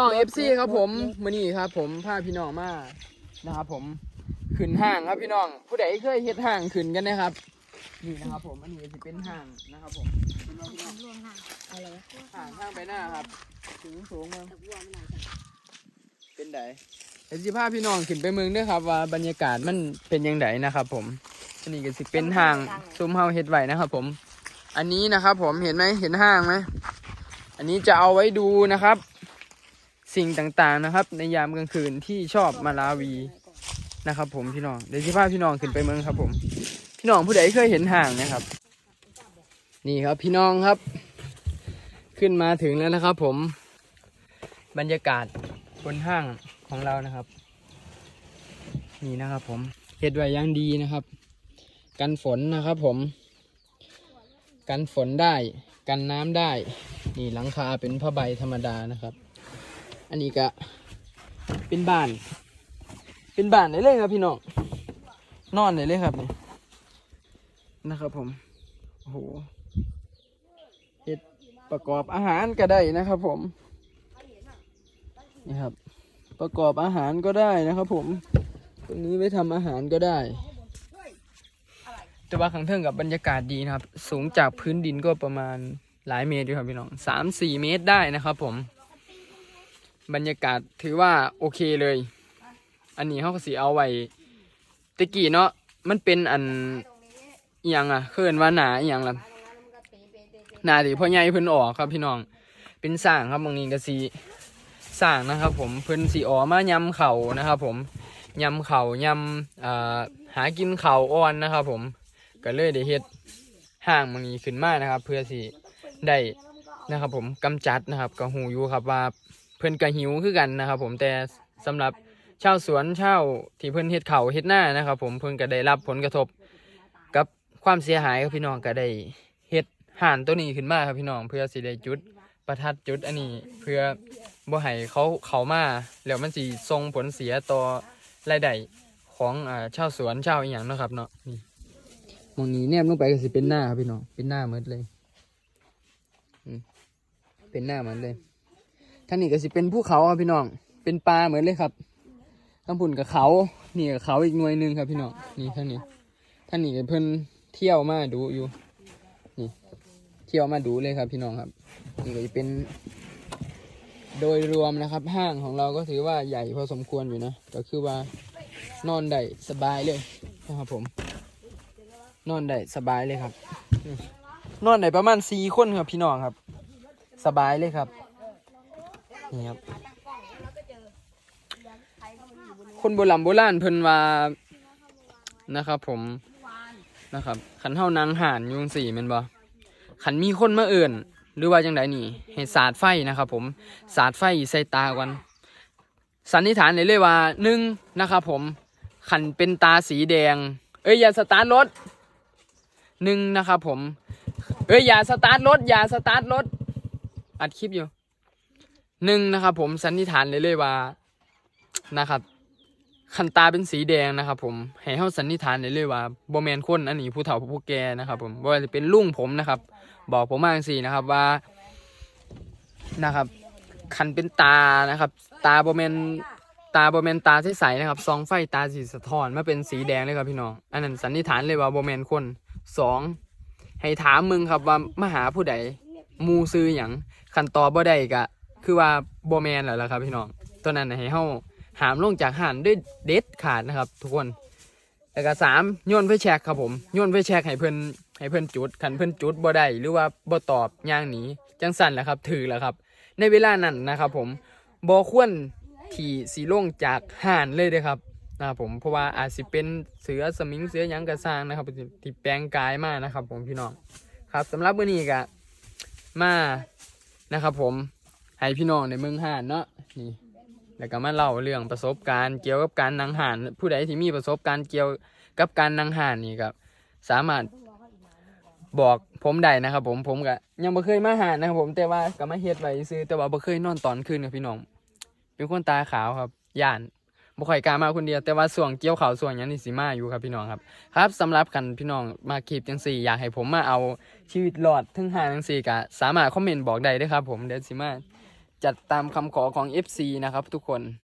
น้อง FC ครับผมมื้อนี้ครับ ผมพาพี่น้องมานะครับผมขึ้นห้างครับพี่น้อง ผู้ใดเคยเฮ็ดห้างขึ้นกันนะครับ นี่นะครับผมอันนี้จะเป็นห้างนะครับผมเป็นว่าพี่น้องรวมค่ะอะไรวะห้างห้างไปหน้าครับสูงสูงเมืองตะวัวมันหน่อยจ้ะเป็นไดเดี๋ยวสิพาพี่น้องขึ้นไปเมืองด้วยครับ ว่าบรรยากาศมันเป็นยังไงนะครับ ผมอันนี้ก็สิเป็นห้างซุ้มเฮาเฮ็ดไว้นะครับ ผม อันนี้นะครับ ผมเห็นไหมเห็นห้างไหมอันนี้จะเอาไว้ดูนะครับ สิ่งต่างๆนะครับ ในยามกลางคืนที่ชอบมาลาวีนะครับ ผมพี่น้องเดี๋ยวสิพาพี่น้องขึ้นไปเมืองครับ ผม พี่น้องผู้ใดเคยเห็นห้างนะครับ นี่ครับพี่น้องครับ ขึ้นมาถึงแล้วนะครับ ผมบรรยากาศบนห้างของเรานะครับ นี่นะครับ ผมเฮ็ดไว้ย่างดีนะครับ กันฝนนะครับ ผม กันฝนได้ กันน้ำได้ นี่หลังคาเป็นผ้าใบธรรมดานะครับ อันนี้ก็เป็นบ้าน เป็นบ้านได้เลยครับพี่น้อง นอนได้เลยครับนี่นะครับผม โอ้โหเฮ็ดประกอบอาหารก็ได้นะครับผม นี่ครับ ประกอบอาหารก็ได้นะครับผม ตรงนี้ไว้ทำอาหารก็ได้ แต่ว่าข้างเทิงกับบรรยากาศดีนะครับ สูงจากพื้นดินก็ประมาณหลายเมตรอยู่ครับพี่น้องสามสี่เมตรได้นะครับผม บรรยากาศถือว่าโอเคเลย อันนี้เขาก็สีเอาไว้ตะกี้เนาะมันเป็นอันอหย่างอะเคลื่อนว่าหนาอหย่างล่ะหนาที่พ่อใหญ่เพิ่นออกครับพี่น้อง เป็นสร้างครับบางนี้ก็สีสร้างนะครับ ผมเพิ่นสีออกมายำเข่านะครับ ผมยำเข่ายำอ่าหากินเข่าอ่อนนะครับ ผมก็เลยได้เฮ็ดห้างมันนี้ขึ้นมานะครับ เพื่อสิได้นะครับ ผมกำจัดนะครับก็หูอยู่ครับว่า เพิ่นก็หิวคือกันนะครับ ผมแต่สำหรับชาวสวนชาวที่เพิ่นเฮ็ดเขาเฮ็ดหน้านะครับ ผมเพิ่นก็ได้รับผลกระทบ กับความเสียหายครับพี่น้องก็ได้เฮ็ดห่านตัวนี้ขึ้นมาครับพี่น้องเพื่อสิได้จุดประทัดจุดอันนี้เพื่อบ่ให้เขาเขามาแล้วมันสิส่งผลเสียต่อรายได้ของอ่าชาวสวนชาวอีหยังนะครับเนาะนี่มองนี้แนบลงไปก็สิเป็นหน้าครับพี่น้องเป็นหน้าเหมือนเลยอืมเป็นหน้าเหมือนเลย ท่างนี้ก็สิเป็นภูเขาครับพี่น้อง เป็นปลาเหมือนเลยครับข้างปุ่นกับเขานี่กับเขาอีกหน่วยหนึ่งครับพี่น้องนี่ท่างนี้ท่างนี้เพิ่นเที่ยวมาดูอยู่นี่เที่ยวมาดูเลยครับพี่น้องครับ นี่ก็จะเป็น โดยรวมนะครับ ห้างของเราก็ถือว่าใหญ่พอสมควรอยู่นะก็คือว่านอนได้สบายเลยนะครับผม นอนได้สบายเลยครับนี่นอนได้ประมาณสี่คนครับพี่น้องครับ สบายเลยครับ นี่ครับ คนโบราณโบราณเพิ่นว่านะครับ ผมนะครับขันเท่านางห่านยุงสี่มันบ่ขันมีคนมาเอื่นหรือว่าจังไดนี่ให้สาดไฟนะครับ ผมสาดไฟใส่ตากันสันนิษฐานเลยเลยว่าหนึ่งนะครับผมขันเป็นตาสีแดง เอ้ยอย่าสตาร์ทรถหนึ่งนะครับผม เอ้ยอย่าสตาร์ทรถอย่าสตาร์ทรถอัดคลิปอยู่ หนึ่งนะครับ ผมสันนิษฐานเลยเลยว่านะครับคันตาเป็นสีแดงนะครับ ผมให้เฮาสันนิษฐานเลยเลยว่าโบแมนคนอันนี้ผู้เฒ่าผู้แก่นะครับ ผมบ่ว่าจะเป็นลุงผมนะครับ บอกผมมาจังสี่นะครับว่านะครับคันเป็นตานะครับ ตาโบแมนตาโบแมนตาใสๆนะครับซองไฟตาสีสะท้อนมาเป็นสีแดงเลยครับพี่น้องอันนั้นสันนิษฐานเลยว่าโบแมนคนสองให้ถามมึงครับว่ามาหาผู้ใดมูซื้อหยังขันตอบ่ได้ก็ คือว่าโบแมนแหละล่ะครับพี่น้องตัวนั้นนะให้เฮาหามลงจากหันด้วยเด็ดขาดนะครับ ทุกคนแล้วก็สามโยนไฟแช็กครับผมโยนไฟแช็กให้เพิ่อนให้เพิ่อนจุดขันเพิ่อนจุดบ่ได้หรือว่าบ่ตอบย่างหนีจังสั่นแหละครับ ถือแหละครับ ในเวลานั้นนะครับผมบ่ควรที่สีลงจากห่านเลยเด้ครับนะครับผมเพราะว่าอาจสิเป็นเสือสมิงเสือหยังกระซางนะครับที่แปลงกายมากนะครับ ผมพี่น้องครับสำหรับวันนี้ก็มานะครับผม ให้พี่น้องในเมืองห่านเนาะนี่แล้วก็มาเล่าเรื่องประสบการณ์เกี่ยวกับการนางห่าน ผู้ใดที่มีประสบการณ์เกี่ยวกับการนางห่านนี่ครับ สามารถบอกผมได้นะครับ ผมผมก็ยังบ่เคยมาห่านนะครับ ผมแต่ว่าก็มาเฮ็ดไว้ซื้อแต่ว่าบ่เคยนอนตอนคืนกับพี่น้อง เป็นคนตาขาวครับย่านบ่ค่อยกล้ามาคนเดียวแต่ว่าส่วงเกี่ยวข่าวส่วงยังนี่สิมาอยู่ครับพี่น้องครับ ครับสำหรับกันพี่น้องมาคลิปจังสี่อยากให้ผมมาเอาชีวิตรอดถึงหาจังสี่ก็สามารถคอมเมนต์บอกได้เด้วยครับ ผมเดี๋ยวสิมา จัดตามคำขอของ FC นะครับทุกคน